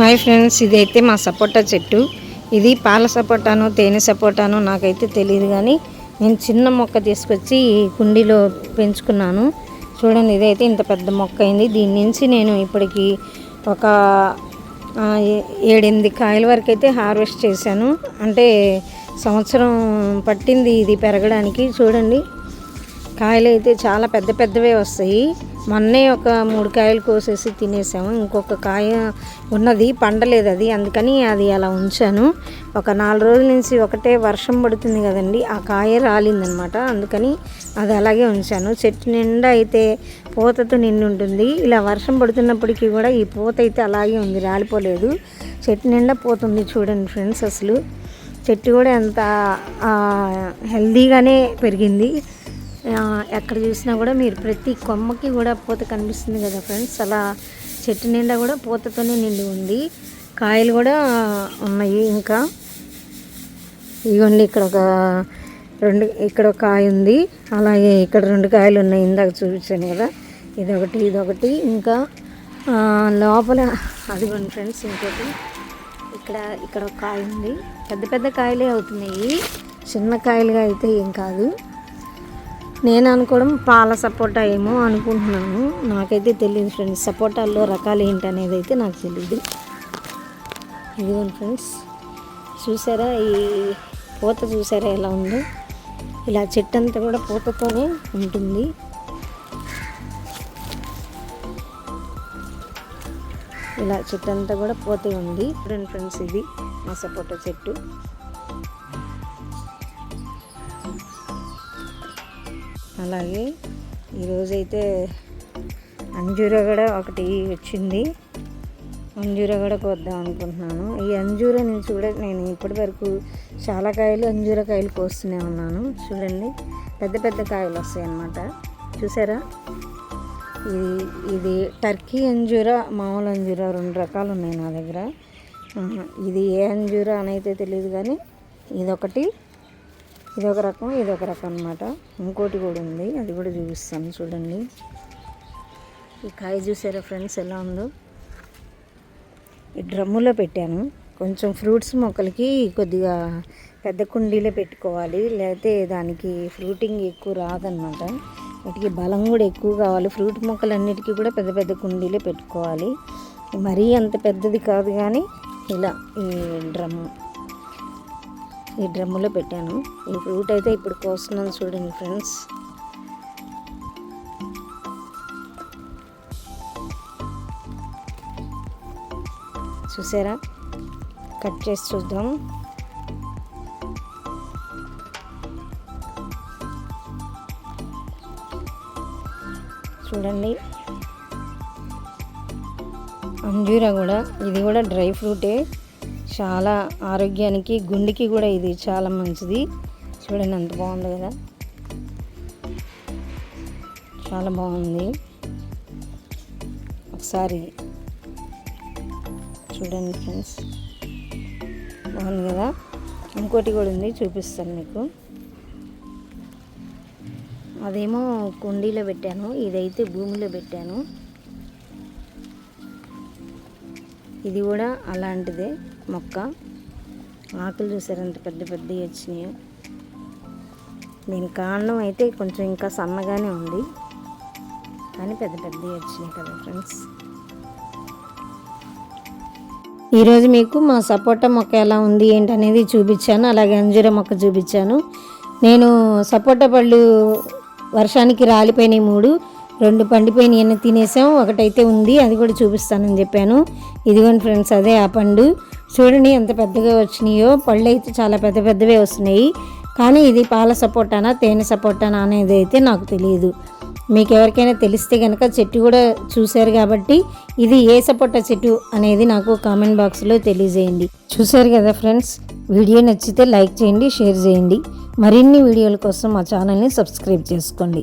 Hi friends ఇదైతే మా సపోటా చెట్టు. ఇది పాల సపోటానో తేనె సపోటానో నాకైతే తెలియదు కానీ నేను చిన్న మొక్క తీసుకొచ్చి కుండీలో పెంచుకున్నాను. చూడండి ఇదైతే ఇంత పెద్ద మొక్క అయింది. దీని నుంచి నేను ఇప్పటికి ఒక ఏడెనిమిది కాయల వరకు అయితే హార్వెస్ట్ చేశాను. అంటే సంవత్సరం పట్టింది ఇది పెరగడానికి. చూడండి కాయలు అయితే చాలా పెద్ద పెద్దవే వస్తాయి. మొన్నే ఒక మూడు కాయలు కోసేసి తినేసాము. ఇంకొక కాయ ఉన్నది పండలేదు అది. అందుకని అది అలా ఉంచాను. ఒక నాలుగు రోజుల నుంచి ఒకటే వర్షం పడుతుంది కదండి ఆ కాయ రాలిందనమాట. అందుకని అది అలాగే ఉంచాను. చెట్టు నిండా అయితే పూతతో నిండి ఉంటుంది. ఇలా వర్షం పడుతున్నప్పటికీ కూడా ఈ పూత అయితే అలాగే ఉంది రాలిపోలేదు. చెట్టు నిండా పోతుంది చూడండి ఫ్రెండ్స్ అసలు. చెట్టు కూడా ఎంత హెల్దీగానే పెరిగింది. ఎక్కడ చూసినా కూడా మీరు ప్రతి కొమ్మకి కూడా పూత కనిపిస్తుంది కదా ఫ్రెండ్స్. అలా చెట్టు నిండా కూడా పూతతోనే నిండి ఉంది. కాయలు కూడా ఉన్నాయి ఇంకా. ఇవ్వండి ఇక్కడ ఒక రెండు ఇక్కడ ఒక కాయ ఉంది. అలాగే ఇక్కడ రెండు కాయలు ఉన్నాయి ఇందాక చూపించాను కదా. ఇదొకటి ఇదొకటి. ఇంకా లోపల అదిగోండి ఫ్రెండ్స్ ఇంకోటి. ఇక్కడ ఇక్కడ ఒక కాయ ఉంది. పెద్ద పెద్ద కాయలే అవుతున్నాయి. చిన్న కాయలుగా అయితే ఏం కాదు. నేను అనుకోవడం పాల సపోటా ఏమో అనుకుంటున్నాను. నాకైతే తెలియదు ఫ్రెండ్స్. సపోటాల్లో రకాలు ఏంటి అనేది అయితే నాకు తెలియదు ఇదిగోండి ఫ్రెండ్స్ చూసారా? ఈ పూత చూసారా ఎలా ఉందో? ఇలా చెట్టు అంతా కూడా పూతతోనే ఉంటుంది. ఇలా చెట్టు అంతా కూడా పోతే ఉంది. చూడండి ఫ్రెండ్స్ ఇది మా సపోటా చెట్టు. అలాగే ఈరోజైతే అంజూరా కూడా ఒకటి వచ్చింది. అంజూరా కూడా కోద్దాం అనుకుంటున్నాను. ఈ అంజూర నుంచి కూడా నేను ఇప్పటి వరకు చాలా కాయలు అంజూర కాయలు కోస్తూనే ఉన్నాను. చూడండి పెద్ద పెద్ద కాయలు వస్తాయి అన్నమాట చూసారా? ఇది ఇది టర్కీ అంజూర మామూలు అంజూర రెండు రకాలు ఉన్నాయి నా దగ్గర. ఇది ఏ అంజూర అని అయితే తెలియదు కానీ ఇదొకటి. ఇదొక రకం ఇదొక రకం అనమాట ఇంకోటి కూడా ఉంది అది కూడా చూపిస్తాను చూడండి. ఈ కాయ చూసారా ఫ్రెండ్స్ ఎలా ఉందో? ఈ డ్రమ్ములో పెట్టాను. కొంచెం ఫ్రూట్స్ మొక్కలకి కొద్దిగా పెద్ద కుండీలో పెట్టుకోవాలి లేకపోతే దానికి ఫ్రూటింగ్ ఎక్కువ రాదనమాట వాటికి బలం కూడా ఎక్కువ కావాలి. ఫ్రూట్ మొక్కలన్నిటికీ కూడా పెద్ద పెద్ద కుండీలో పెట్టుకోవాలి. మరీ అంత పెద్దది కాదు కానీ ఇలా ఈ డ్రమ్ము. ఈ డ్రమ్ములో పెట్టాను. ఈ ఫ్రూట్ అయితే ఇప్పుడు కోస్తున్నాను చూడండి ఫ్రెండ్స్. చూసారా? కట్ చేసి చూద్దాం. చూడండి. అంజూరా కూడా ఇది కూడా డ్రై ఫ్రూటే. చాలా ఆరోగ్యానికి గుండెకి కూడా ఇది చాలా మంచిది. చూడండి ఎంత బాగుంది కదా. చాలా బాగుంది. ఒకసారి చూడండి ఫ్రెండ్స్. బాగుంది కదా. ఇంకోటి కూడా ఉంది చూపిస్తాను మీకు. అదేమో కుండీలో పెట్టాను ఇదైతే భూమిలో పెట్టాను. ఇది కూడా అలాంటిదే మొక్క. ఆకులు చూసారు? ఎంత పెద్ద పెద్దవి వచ్చినాయో. దీని కాండం అయితే కొంచెం ఇంకా సన్నగానే ఉంది. కానీ పెద్ద పెద్దవి వచ్చినాయి కదా ఫ్రెండ్స్. ఈరోజు మీకు మా సపోటా మొక్క ఎలా ఉంది ఏంటి అనేది చూపించాను. అలాగే అంజూర మొక్క చూపించాను. నేను సపోటా పళ్ళు వర్షానికి రాలిపోయినాయి మూడు. రెండు పండిపోయినాయి తినేసాం ఒకటైతే ఉంది అది కూడా చూపిస్తానని చెప్పాను. ఇదిగోండి ఫ్రెండ్స్ అదే ఆ పండు. చూడండి ఎంత పెద్దగా వచ్చినాయో. పళ్ళు అయితే చాలా పెద్ద పెద్దవే వస్తున్నాయి. కానీ ఇది పాల సపోటానా తేనె సపోటానా అనేది అయితే నాకు తెలియదు మీకు ఎవరికైనా తెలిస్తే కనుక చెట్టు కూడా చూశారు కాబట్టి ఇది ఏ సపోటా చెట్టు అనేది నాకు కామెంట్ బాక్స్లో తెలియజేయండి. చూశారు కదా ఫ్రెండ్స్ వీడియో నచ్చితే లైక్ చేయండి షేర్ చేయండి. మరిన్ని వీడియోల కోసం మా ఛానల్ని సబ్స్క్రైబ్ చేసుకోండి.